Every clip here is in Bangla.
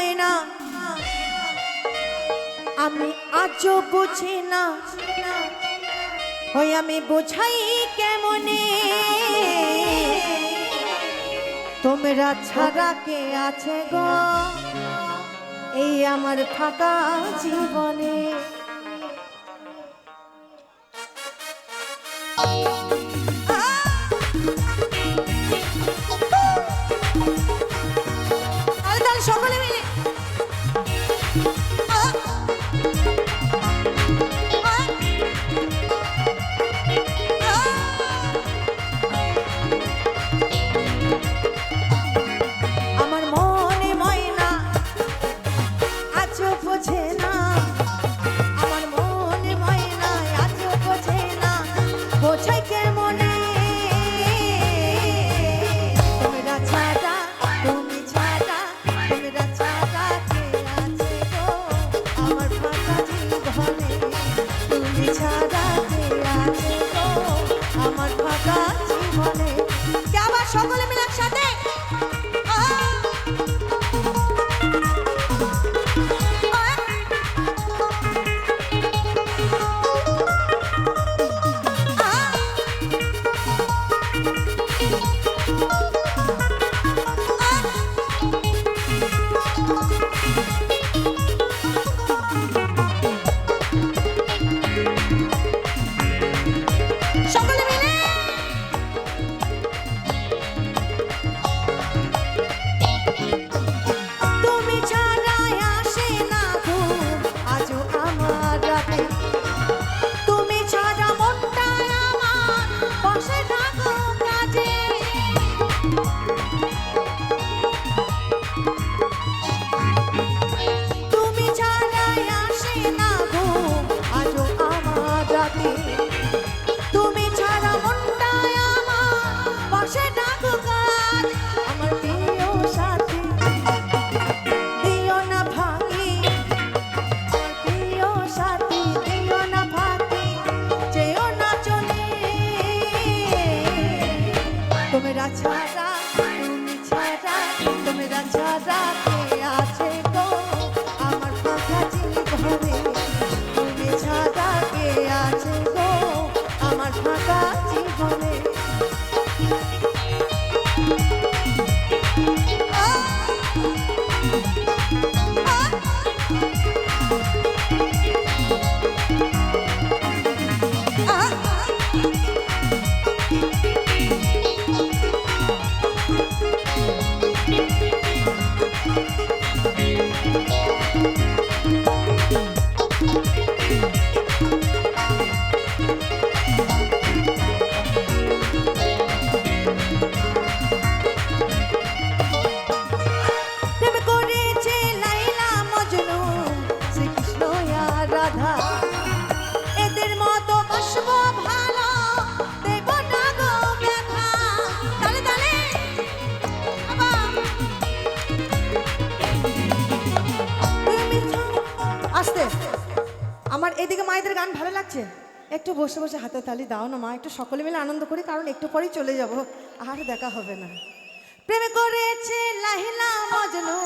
হয় না। আমি আজও বুঝি না। ওই আমি বোঝাই কেমনে? তোমরা ছাড়া কে আছে গো? এই আমার ফাঁকা জীবনে। ছাড়া তুমি ছাড়া তোমরা ছাড়া কে আছে গো। আমার কথা চিনি ধরে তুমি ছাড়া কে আমার ফাঁকা জীবনে আমার এদিকে মায়েদের গান ভালো লাগছে। একটু বসে বসে হাতে তালি দাও না মা, একটু সকলে মিলে আনন্দ করি, কারণ একটু পরেই চলে যাব, আর দেখা হবে না। প্রেম করেছে লাহিলা মজনু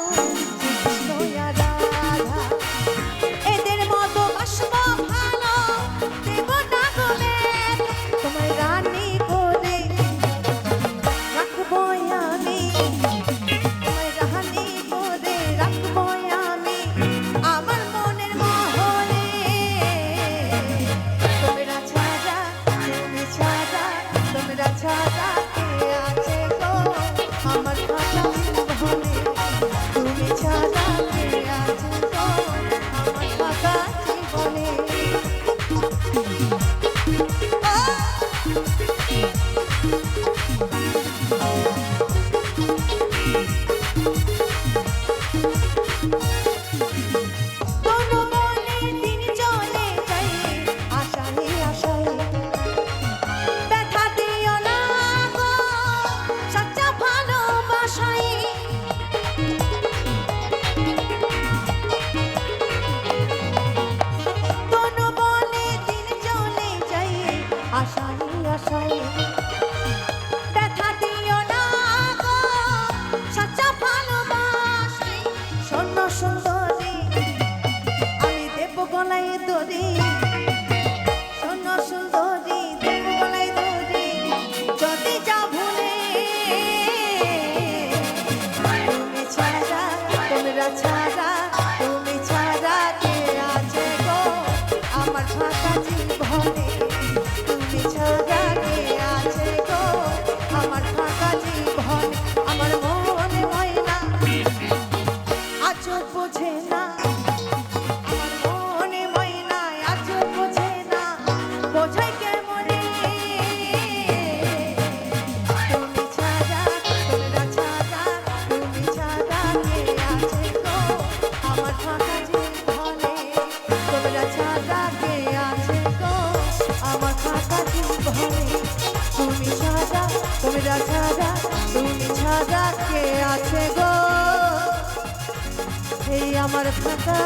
আমার ফাঁকা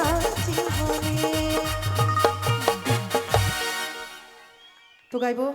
জীবনে। তো গাইবো?